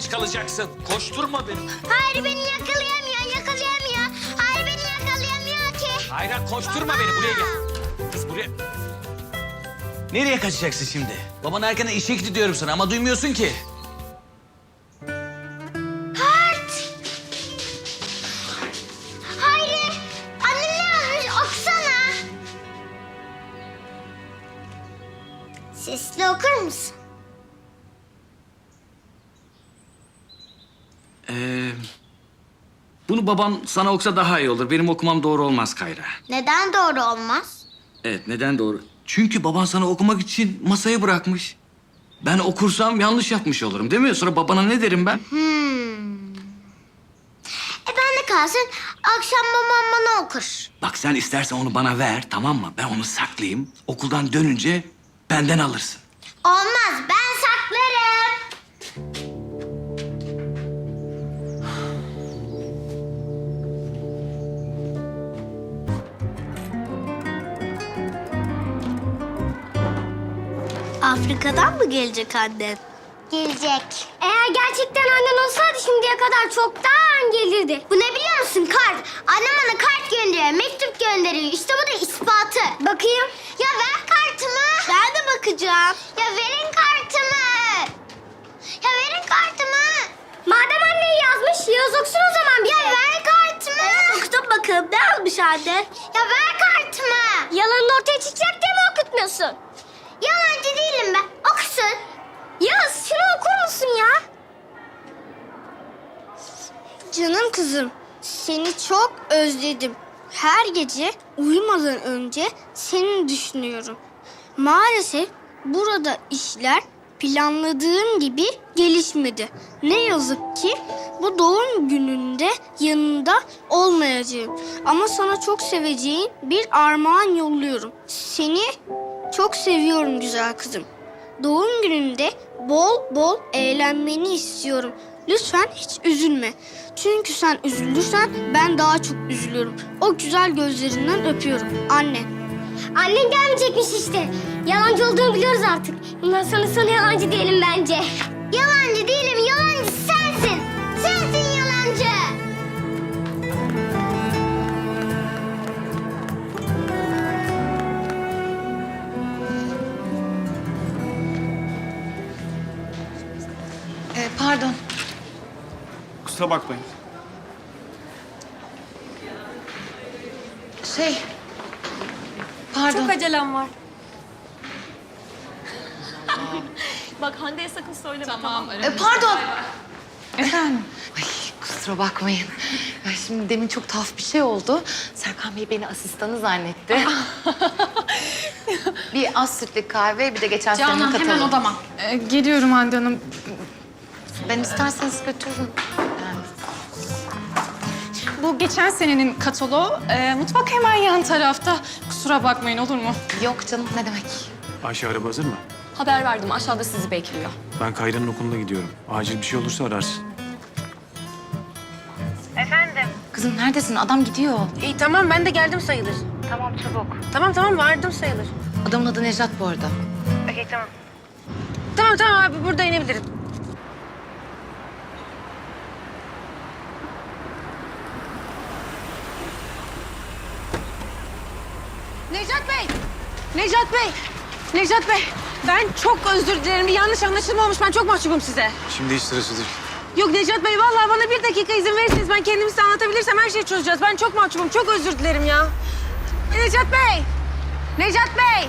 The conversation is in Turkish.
geç kalacaksın. Koşturma beni. Hayır beni yakalayamıyor, yakalayamıyor. Hayır beni yakalayamıyor ki. Hayra koşturma beni. Buraya gel. Kız buraya. Nereye kaçacaksın şimdi? Baban erkenden işe gitti diyorum sana ama duymuyorsun ki. Hart. Hayır. Annem ne okusana. Sesli okur musun? Bunu baban sana okusa daha iyi olur. Benim okumam doğru olmaz Kayra. Neden doğru olmaz? Evet neden doğru? Çünkü baban sana okumak için masayı bırakmış. Ben okursam yanlış yapmış olurum değil mi? Sonra babana ne derim ben? Hmm. E ben de kalsın akşam babam bana okur. Bak sen istersen onu bana ver tamam mı? Ben onu saklayayım. Okuldan dönünce benden alırsın. Olmaz ben Afrika'dan mı gelecek annen? Gelecek. Eğer gerçekten annen olsaydı şimdiye kadar çoktan gelirdi. Bu ne biliyor musun? Kart. Annem bana kart gönderiyor, mektup gönderiyor. İşte bu da ispatı. Bakayım. Ya ver kartımı. Ben de bakacağım. Ya verin kartımı. Ya verin kartımı. Madem annen yazmış, yaz okusun o zaman bir Ya ver kartımı. okudum bakalım. Ne almış anne? Ya ver kartımı. Yalanın ortaya çıkacak diye mi okutmuyorsun? Değilim ben. Okusun. Yaz, şunu okur musun ya? Canım kızım, seni çok özledim. Her gece uyumadan önce seni düşünüyorum. Maalesef burada işler planladığım gibi gelişmedi. Ne yazık ki bu doğum gününde yanında olmayacağım. Ama sana çok seveceğin bir armağan yolluyorum. Seni çok seviyorum güzel kızım. Doğum gününde bol bol eğlenmeni istiyorum. Lütfen hiç üzülme. Çünkü sen üzülürsen ben daha çok üzülüyorum. O güzel gözlerinden öpüyorum. Anne. Annen gelmeyecekmiş işte. Yalancı olduğunu biliyoruz artık. Bundan sonra sana yalancı değilim bence. Yalancı değilim, pardon. Kusura bakmayın. Şey... Pardon. Çok acelem var. Bak Hande'ye sakın söyleme tamam. Ee, pardon. Efendim? Ay kusura bakmayın. Ya şimdi demin çok tuhaf bir şey oldu. Serkan Bey beni asistanı zannetti. bir az sütlü kahve bir de geçen Canan katalım. hemen odama. Ee, geliyorum Hande Hanım. Ben isterseniz götürürüm. Yani. Bu geçen senenin kataloğu. Ee, mutfak hemen yan tarafta. Kusura bakmayın olur mu? Yok canım ne demek. Ayşe araba hazır mı? Haber verdim aşağıda sizi bekliyor. Ben Kayra'nın okuluna gidiyorum. Acil bir şey olursa ararsın. Kızım neredesin? Adam gidiyor. İyi tamam ben de geldim sayılır. Tamam çabuk. Tamam tamam vardım sayılır. Adamın adı Nejat bu arada. Okey tamam. Tamam tamam abi burada inebilirim. Necat Bey! Necat Bey! Necat Bey! Ben çok özür dilerim. Bir yanlış anlaşılma olmuş. Ben çok mahcubum size. Şimdi hiç sırası değil. Yok Necat Bey vallahi bana bir dakika izin verirseniz ben kendimi size anlatabilirsem her şeyi çözeceğiz. Ben çok mahcubum. Çok özür dilerim ya. Necat Bey! Necat Bey!